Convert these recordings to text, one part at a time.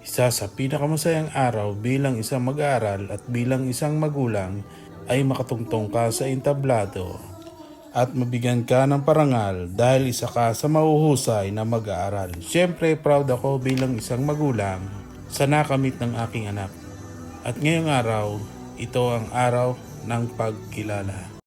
Isa sa pinakamasayang araw bilang isang mag-aaral at bilang isang magulang ay makatungtong ka sa entablado at mabigyan ka ng parangal dahil isa ka sa mahuhusay na mag-aaral. Siyempre, proud ako bilang isang magulang sa nakamit ng aking anak. At ngayong araw, ito ang araw ng pagkilala.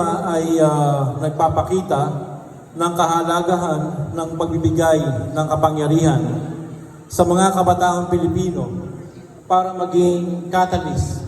Tema ay ah, nagpapakita ng kahalagahan ng pagbibigay ng kapangyarihan sa mga kabataang Pilipino para maging catalyst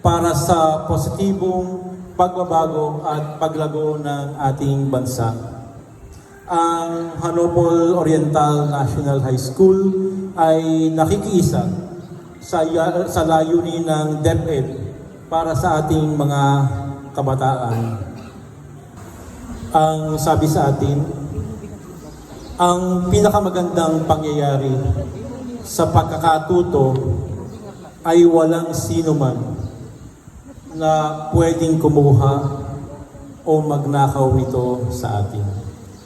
para sa positibong pagbabago at paglago ng ating bansa. Ang Hanopol Oriental National High School ay nakikiisa sa, sa layunin ng DepEd para sa ating mga kabataan. Ang sabi sa atin, ang pinakamagandang pangyayari sa pagkakatuto ay walang sino man na pwedeng kumuha o magnakaw nito sa atin.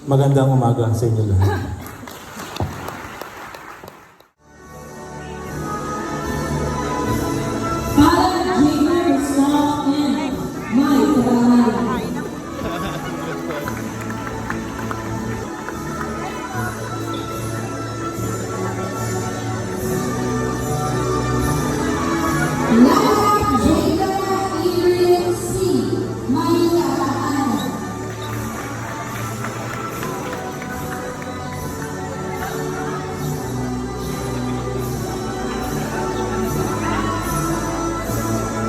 Magandang umaga sa inyo lahat.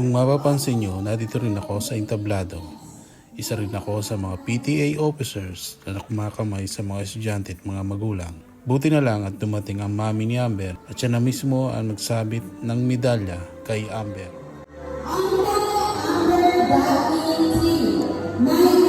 Kung mapapansin nyo, nandito rin ako sa entablado. Isa rin ako sa mga PTA officers na kumakamay sa mga estudyante at mga magulang. Buti na lang at dumating ang mami ni Amber at siya na mismo ang nagsabit ng medalya kay Amber. Angka Amber Dakin T. Mike